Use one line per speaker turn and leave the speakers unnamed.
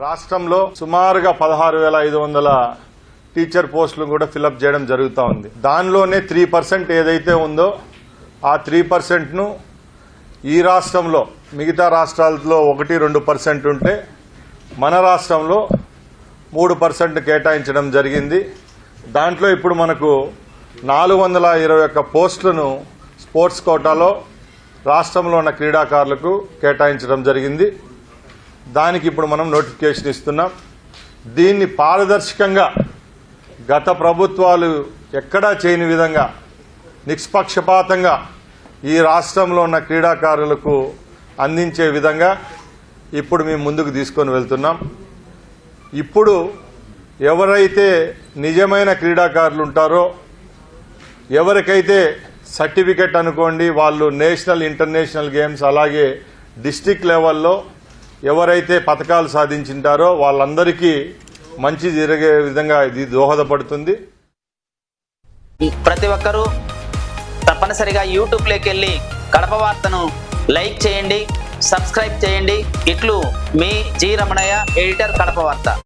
రాష్ట్రంలో సుమారుగా పదహారు వేల ఐదు వందల టీచర్ పోస్టులు కూడా ఫిలప్ చేయడం జరుగుతూ ఉంది. దానిలోనే త్రీ పర్సెంట్ ఏదైతే ఉందో ఆ త్రీ పర్సెంట్ను ఈ రాష్ట్రంలో మిగతా రాష్ట్రాలలో ఒకటి రెండు పర్సెంట్ ఉంటే మన రాష్ట్రంలో మూడు పర్సెంట్ కేటాయించడం జరిగింది. దాంట్లో ఇప్పుడు మనకు నాలుగు వందల ఇరవై ఒక్క పోస్టులను స్పోర్ట్స్ కోటాలో రాష్ట్రంలో ఉన్న క్రీడాకారులకు కేటాయించడం జరిగింది. దానికి ఇప్పుడు మనం నోటిఫికేషన్ ఇస్తున్నాం. దీన్ని పారదర్శకంగా గత ప్రభుత్వాలు ఎక్కడా చేయని విధంగా నిష్పక్షపాతంగా ఈ రాష్ట్రంలో ఉన్న క్రీడాకారులకు అందించే విధంగా ఇప్పుడు మేము ముందుకు తీసుకొని వెళ్తున్నాం. ఇప్పుడు ఎవరైతే నిజమైన క్రీడాకారులు ఉంటారో ఎవరికైతే సర్టిఫికెట్ అనుకోండి వాళ్ళు నేషనల్ ఇంటర్నేషనల్ గేమ్స్ అలాగే డిస్టిక్ లెవెల్లో ఎవరైతే పథకాలు సాధించింటారో వాళ్ళందరికీ మంచి జరిగే విధంగా ఇది దోహదపడుతుంది.
ప్రతి ఒక్కరూ తప్పనిసరిగా యూట్యూబ్లోకి వెళ్ళి కడప వార్తను లైక్ చేయండి సబ్స్క్రైబ్ చేయండి. ఇట్లు మీ జి రమణయ్య ఎడిటర్ కడప వార్త.